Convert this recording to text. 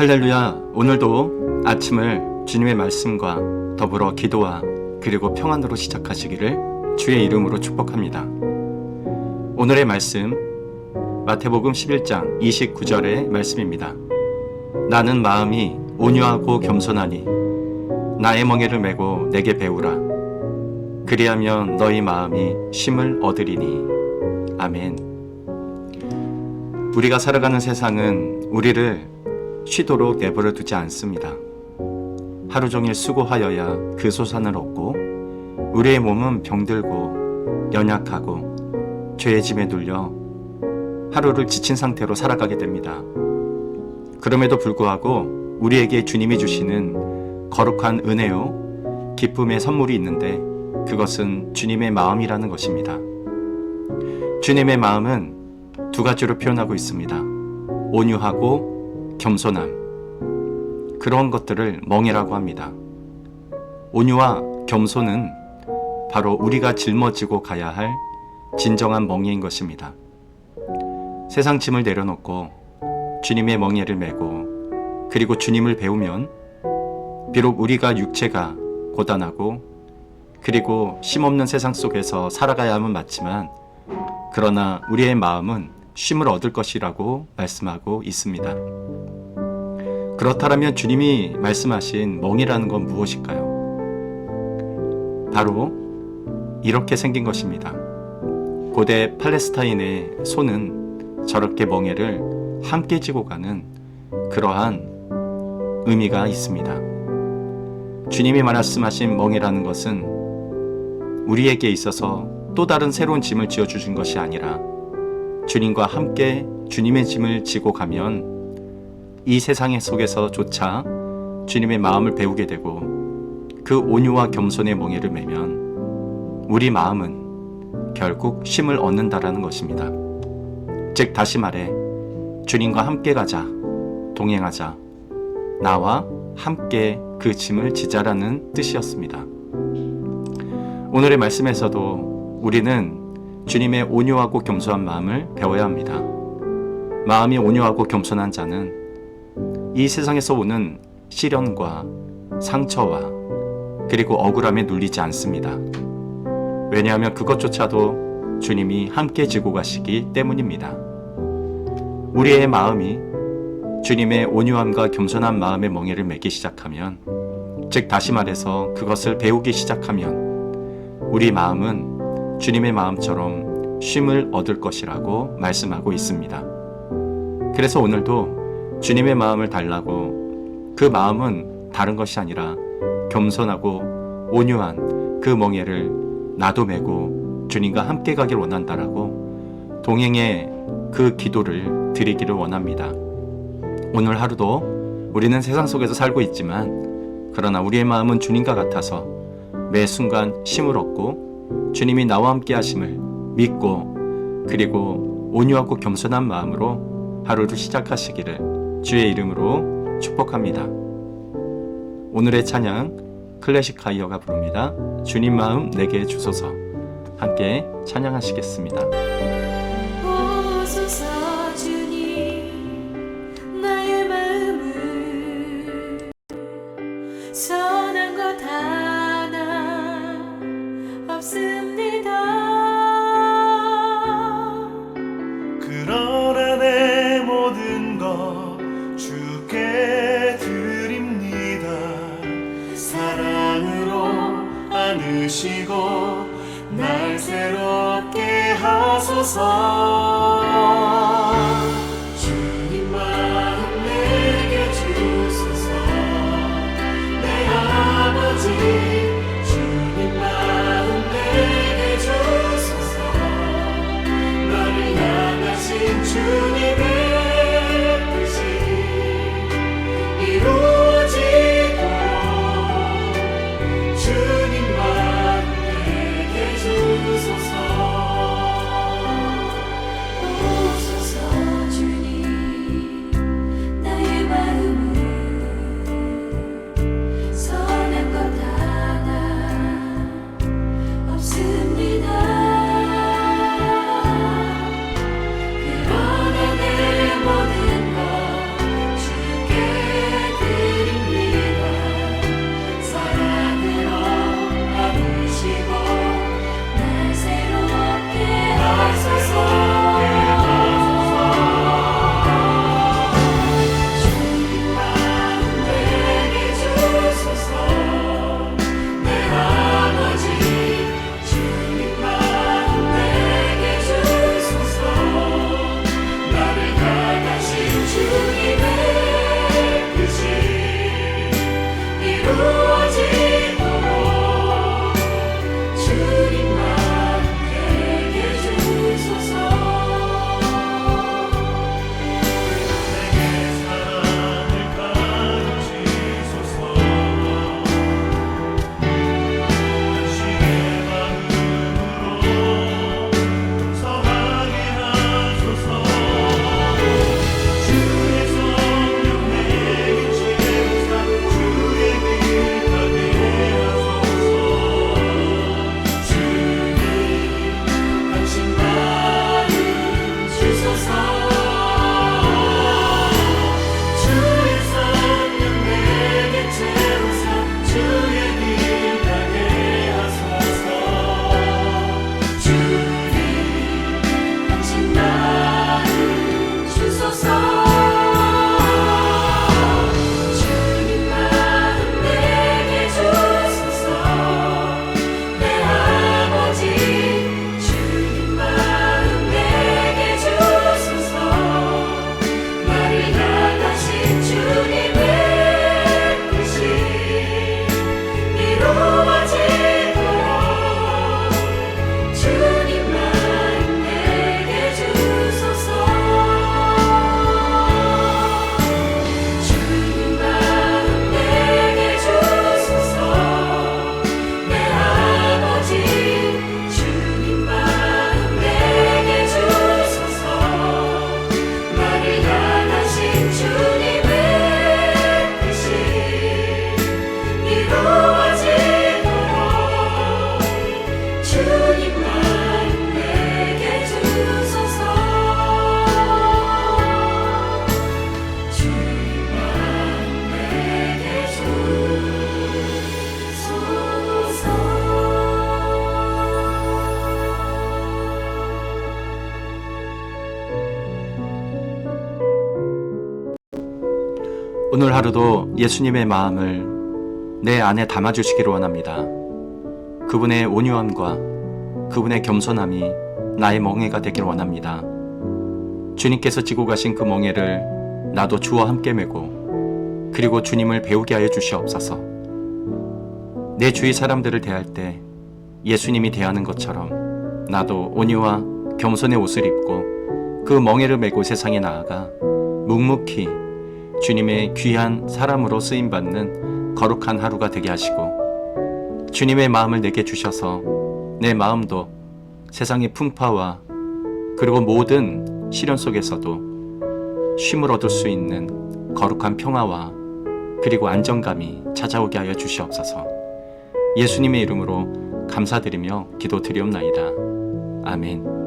할렐루야. 오늘도 아침을 주님의 말씀과 더불어 기도와 그리고 평안으로 시작하시기를 주의 이름으로 축복합니다. 오늘의 말씀 마태복음 11장 29절의 말씀입니다. 나는 마음이 온유하고 겸손하니 나의 멍에를 메고 내게 배우라. 그리하면 너희 마음이 쉼을 얻으리니. 아멘. 우리가 살아가는 세상은 우리를 쉬도록 내버려 두지 않습니다. 하루 종일 수고하여야 그 소산을 얻고 우리의 몸은 병들고 연약하고 죄의 짐에 눌려 하루를 지친 상태로 살아가게 됩니다. 그럼에도 불구하고 우리에게 주님이 주시는 거룩한 은혜요, 기쁨의 선물이 있는데 그것은 주님의 마음이라는 것입니다. 주님의 마음은 두 가지로 표현하고 있습니다. 온유하고 겸손함. 그런 것들을 멍이라고 합니다. 온유와 겸손은 바로 우리가 짊어지고 가야 할 진정한 멍에인 것입니다. 세상 짐을 내려놓고 주님의 멍에를 메고 그리고 주님을 배우면 비록 우리가 육체가 고단하고 그리고 쉼없는 세상 속에서 살아가야 함은 맞지만 그러나 우리의 마음은 쉼을 얻을 것이라고 말씀하고 있습니다. 그렇다면 주님이 말씀하신 멍이라는 건 무엇일까요? 바로 이렇게 생긴 것입니다. 고대 팔레스타인의 소는 저렇게 멍에를 함께 지고 가는 그러한 의미가 있습니다. 주님이 말씀하신 멍이라는 것은 우리에게 있어서 또 다른 새로운 짐을 지어 주신 것이 아니라 주님과 함께 주님의 짐을 지고 가면 이 세상 속에서조차 주님의 마음을 배우게 되고 그 온유와 겸손의 멍에를 매면 우리 마음은 결국 쉼을 얻는다라는 것입니다. 즉 다시 말해 주님과 함께 가자, 동행하자, 나와 함께 그 짐을 지자라는 뜻이었습니다. 오늘의 말씀에서도 우리는 주님의 온유하고 겸손한 마음을 배워야 합니다. 마음이 온유하고 겸손한 자는 이 세상에서 오는 시련과 상처와 그리고 억울함에 눌리지 않습니다. 왜냐하면 그것조차도 주님이 함께 지고 가시기 때문입니다. 우리의 마음이 주님의 온유함과 겸손한 마음의 멍에를 매기 시작하면, 즉 다시 말해서 그것을 배우기 시작하면, 우리 마음은 주님의 마음처럼 쉼을 얻을 것이라고 말씀하고 있습니다. 그래서 오늘도 주님의 마음을 달라고 그 마음은 다른 것이 아니라 겸손하고 온유한 그 멍에를 나도 메고 주님과 함께 가길 원한다라고 동행의 그 기도를 드리기를 원합니다. 오늘 하루도 우리는 세상 속에서 살고 있지만 그러나 우리의 마음은 주님과 같아서 매 순간 힘을 얻고 주님이 나와 함께 하심을 믿고 그리고 온유하고 겸손한 마음으로 하루를 시작하시기를 주의 이름으로 축복합니다. 오늘의 찬양 클래식 하이어가 부릅니다. 주님 마음 내게 주소서 함께 찬양하시겠습니다. 사랑으로 안으시고 날 새롭게 하소서 오늘 하루도 예수님의 마음을 내 안에 담아주시기를 원합니다. 그분의 온유함과 그분의 겸손함이 나의 멍에가 되길 원합니다. 주님께서 지고 가신 그 멍에를 나도 주와 함께 메고 그리고 주님을 배우게 하여 주시옵소서. 내 주위 사람들을 대할 때 예수님이 대하는 것처럼 나도 온유와 겸손의 옷을 입고 그 멍에를 메고 세상에 나아가 묵묵히 주님의 귀한 사람으로 쓰임 받는 거룩한 하루가 되게 하시고 주님의 마음을 내게 주셔서 내 마음도 세상의 풍파와 그리고 모든 시련 속에서도 쉼을 얻을 수 있는 거룩한 평화와 그리고 안정감이 찾아오게 하여 주시옵소서. 예수님의 이름으로 감사드리며 기도드리옵나이다. 아멘.